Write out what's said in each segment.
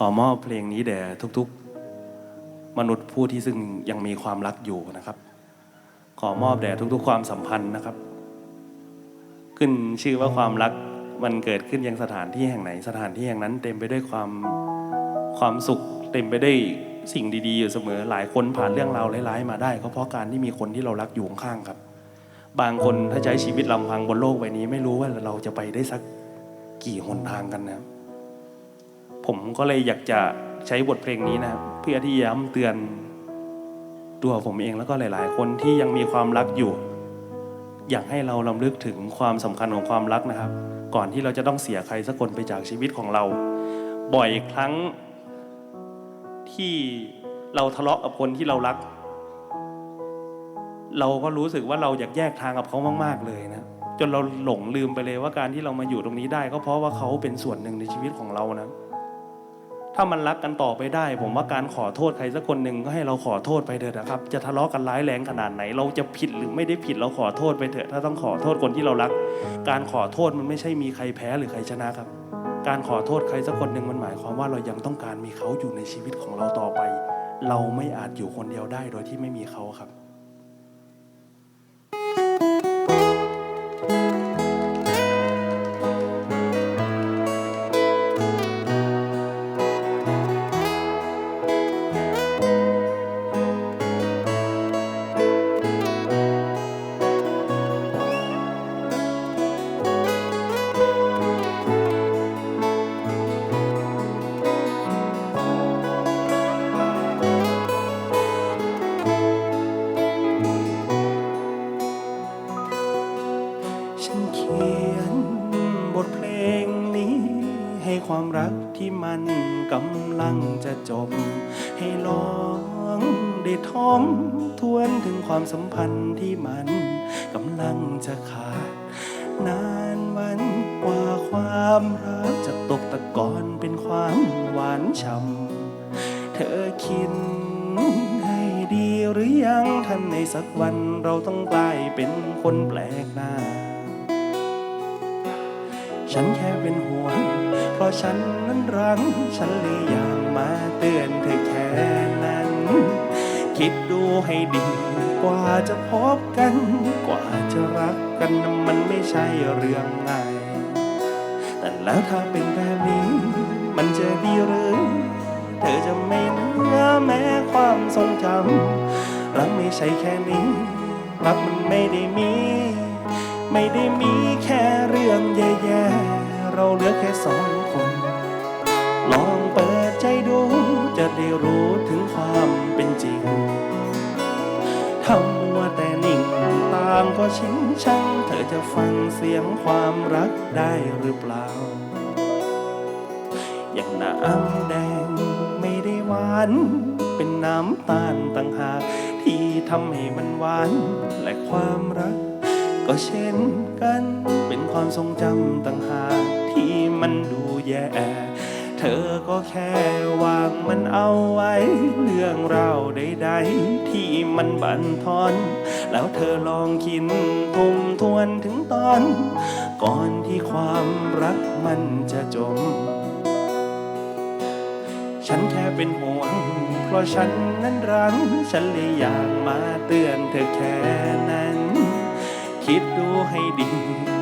ขอมอบเพลงนี้แด่ทุกๆ มนุษย์ผู้ที่ซึ่งยังมีความรักอยู่นะครับ ขอมอบแด่ทุก ๆ ความสัมพันธ์นะครับ ขึ้นชื่อว่าความรักมันเกิดขึ้นยังสถานที่แห่งไหน สถานที่แห่งนั้น เต็มไปด้วยความความสุข เต็มไปด้วยสิ่งดีๆ อยู่เสมอ หลายคนผ่านเรื่องราวร้ายๆมาได้ก็เพราะการที่มีคนที่เรารักอยู่ข้างๆครับ บางคนถ้าใช้ชีวิตลำพังบนโลกใบนี้ ไม่รู้ว่าเราจะไปได้สักกี่หนทางกันนะครับ ผมก็เลยอยากจะใช้บทเพลงนี้นะครับเพื่อที่ย้ำเตือนตัวผมเองแล้วก็หลาย ๆ คนที่ยังมีความรักอยู่ อยากให้เราลำลึกถึงความสำคัญของความรักนะครับ ก่อนที่เราจะต้องเสียใครสักคนไปจากชีวิตของเรา บ่อยครั้งที่เราทะเลาะกับคนที่เรารัก เราก็รู้สึกว่าเราอยากแยกทางกับเขามาก ๆ เลยนะจนเราหลงลืมไปเลยว่าการที่เรามาอยู่ตรงนี้ได้ ก็เพราะว่าเขาเป็นส่วนหนึ่งในชีวิตของเรานะ ถ้ามันรักกันต่อไปได้ ผมว่าการขอโทษใครสักคนหนึ่งก็ให้เราขอโทษไปเถอะนะครับ จะทะเลาะกันร้ายแรงขนาดไหน เราจะผิดหรือไม่ได้ผิดเราขอโทษไปเถอะ ถ้าต้องขอโทษคนที่เรารัก การขอโทษมันไม่ใช่มีใครแพ้หรือใครชนะครับ การขอโทษใครสักคนหนึ่งมันหมายความว่าเรายังต้องการมีเขาอยู่ในชีวิตของเราต่อไป เราไม่อาจอยู่คนเดียวได้โดยที่ไม่มีเขาครับ ฉันเขียนบทเพลงนี้ ให้ความรักที่มันกำลังจะจบ ให้ลองได้ทมทวนถึงความสัมพันธ์ที่มันกำลังจะขาด นานวันกว่าความรักจะตกตะกอนเป็นความหวานฉ่ำ รือยังทันในสักวันเราต้องกลายเป็นคนแปลกหน้า ฉันแค่เป็นห่วง เพราะฉันนั้นรักฉันเลยอยากมาเตือนเธอแค่นั้น คิดดูให้ดีกว่าจะพบกัน กว่าจะรักกันมันไม่ใช่เรื่องง่าย แต่แล้วถ้าเป็นแบบนี้ มันจะดีหรือ เธอจะไม่เหลือแม้ความทรงจำ รักไม่ใช่แค่นี้ รักมันไม่ได้มี ไม่ได้มีแค่เรื่องแย่ๆ เราเหลือแค่สองคน ลองเปิดใจดู จะได้รู้ถึงความเป็นจริงทำมัวแต่นิ่งตางก็ชิงชัง เธอจะฟังเสียงความรักได้หรือเปล่า อย่างน้ำแดงไม่ได้หวาน เป็นน้ำตาลต่างหาก ที่ทำให้มันหวาน และความรัก ก็เช่นกัน เป็นความทรงจำต่างหากที่มันดูแย่ เธอก็แค่วางมันเอาไว้ เรื่องราวใดๆ ที่มันบั่นทอน แล้วเธอลองคิดทมทวนถึงตอน ก่อนที่ความรักมันจะจม ฉันแค่เป็นห่วง เพราะฉันนั้นรักฉันเลยอยากมาเตือนเธอแค่นั้น คิดดูให้ดี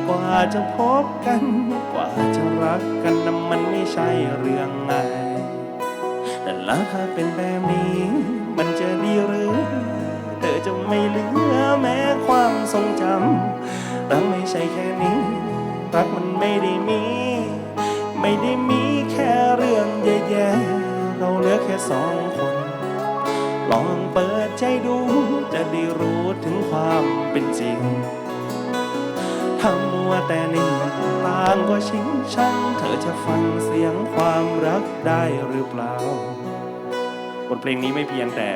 กว่าจะพบกัน กว่าจะรักกันนั้นมันไม่ใช่เรื่องง่ายแต่ล้วถ้าเป็นแบบนี้ มันจะดีหรือ เธอจะไม่เหลือแม้ความทรงจำรักไม่ใช่แค่นี้ รักมันไม่ได้มี ไม่ได้มีแค่เรื่องแย่ๆ เราเหลือแค่สองคน ลองเปิดใจดู จะได้รู้ถึงความเป็นจริงทำมัวแต่นิ่งต่างก็ชิงชังเธอจะฟังเสียงความรักได้หรือเปล่าบทเพลงนี้ไม่เพียงแต่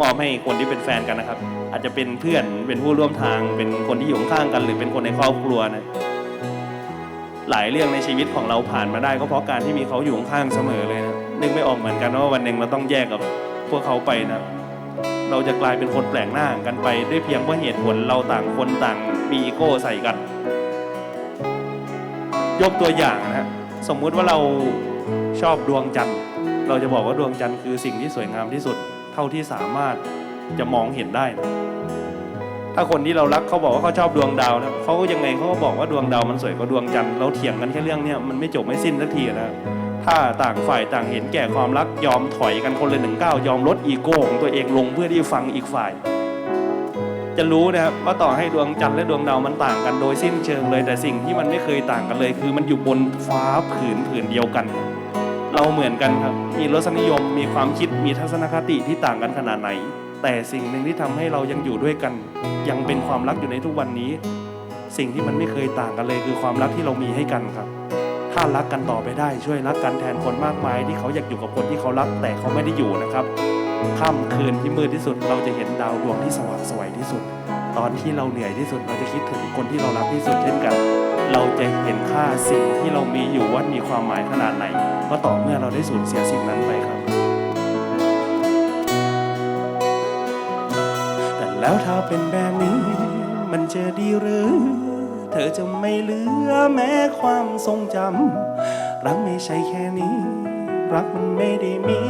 มอบให้คนที่เป็นแฟนกันนะครับ อาจจะเป็นเพื่อนเป็นผู้ร่วมทาง เป็นคนที่อยู่ข้างกัน หรือเป็นคนในครอบครัวนะหลายเรื่องในชีวิตของเราผ่านมาได้ก็เพราะการที่มีเขาอยู่ข้างเสมอเลยนะ นึกไม่ออกเหมือนกันว่าวันหนึ่งเราต้องแยกกับพวกเขาไปนะ เราจะกลายเป็นคนแปลกหน้ากันไปด้วยเพียงเพราะเหตุผลเราต่างคนต่างมีอีโก้ใส่กัน ยกตัวอย่างนะสมมุติว่าเราชอบดวงจันทร์ เราจะบอกว่าดวงจันทร์คือสิ่งที่สวยงามที่สุด เท่าที่สามารถจะมองเห็นได้นะถ้าคนที่เรารักเขาบอกว่าเขาชอบดวงดาวนะเขาก็ยังไงเขาก็บอกว่าดวงดาวมันสวยกว่าดวงจันทร์เราเถียงกันแค่เรื่องเนี้ยมันไม่จบไม่สิ้นสักทีนะ ถ้าต่างฝ่ายต่างเห็นแก่ความรักยอมถอยกันคนละหนึ่งก้าวยอมลดอีโก้ของตัวเองลงเพื่อที่ฟังอีกฝ่าย จะรู้นะครับว่าต่อให้ดวงจันทร์และดวงดาวมันต่างกันโดยสิ้นเชิงเลย แต่สิ่งที่มันไม่เคยต่างกันเลย คือมันอยู่บนฟ้าผืนผืนเดียวกัน เราเหมือนกันครับมีรสนิยมมีความคิดมีทัศนคติที่ต่างกันขนาดไหน แต่สิ่งหนึ่งที่ทำให้เรายังอยู่ด้วยกัน ยังเป็นความรักอยู่ในทุกวันนี้ สิ่งที่มันไม่เคยต่างกันเลย คือความรักที่เรามีให้กันครับ ถ้ารักกันต่อไปได้ ช่วยรักกันแทนคนมากมาย ที่เขาอยากอยู่กับคนที่เขารักแต่เขาไม่ได้อยู่นะครับค่ำคืนที่มืดที่สุด เราจะเห็นดาวดวงที่สว่างสวยที่สุด ตอนที่เราเหนื่อยที่สุดเราจะคิดถึงคนที่เรารักที่สุดเช่นกัน เราจะเห็นค่าสิ่งที่เรามีอยู่ว่ามีความหมายขนาดไหนก็ต่อเมื่อเราได้สูญเสียสิ่งนั้นไปครับแต่แล้วถ้าเป็นแบบนี้มันจะดีหรือ เธอจะไม่เหลือแม้ความทรงจำ รักไม่ใช่แค่นี้ รักมันไม่ได้มี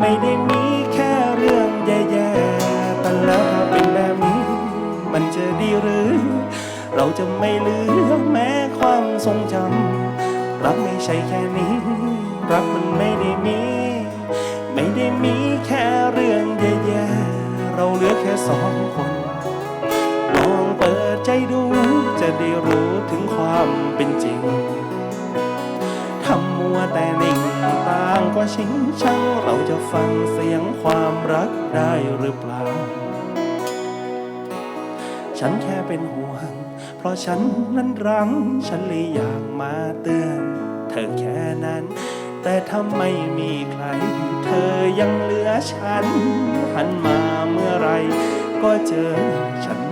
ไม่ได้มีแค่เรื่องแย่ๆแต่แล้วถ้าเป็นแบบนี้ มันจะดีหรือ เราจะไม่เหลือแม้ความทรงจำ รักไม่ใช่แค่นี้ รักมันไม่ได้มี ไม่ได้มีแค่เรื่องแย่ๆเราเหลือแค่สองคน ดใจดูจะได้รู้ถึงความเป็นจริงทำมัวแต่นิ่งต่างก็ชิงช่างเราจะฟังเสียงความรักได้หรือเปล่า ฉันแค่เป็นห่วง เพราะฉันนั้นรัง ฉันเลยอยากมาเตือน เธอแค่นั้น แต่ถ้าไม่มีใคร เธอยังเหลือฉัน หันมาเมื่อไรก็เจอฉัน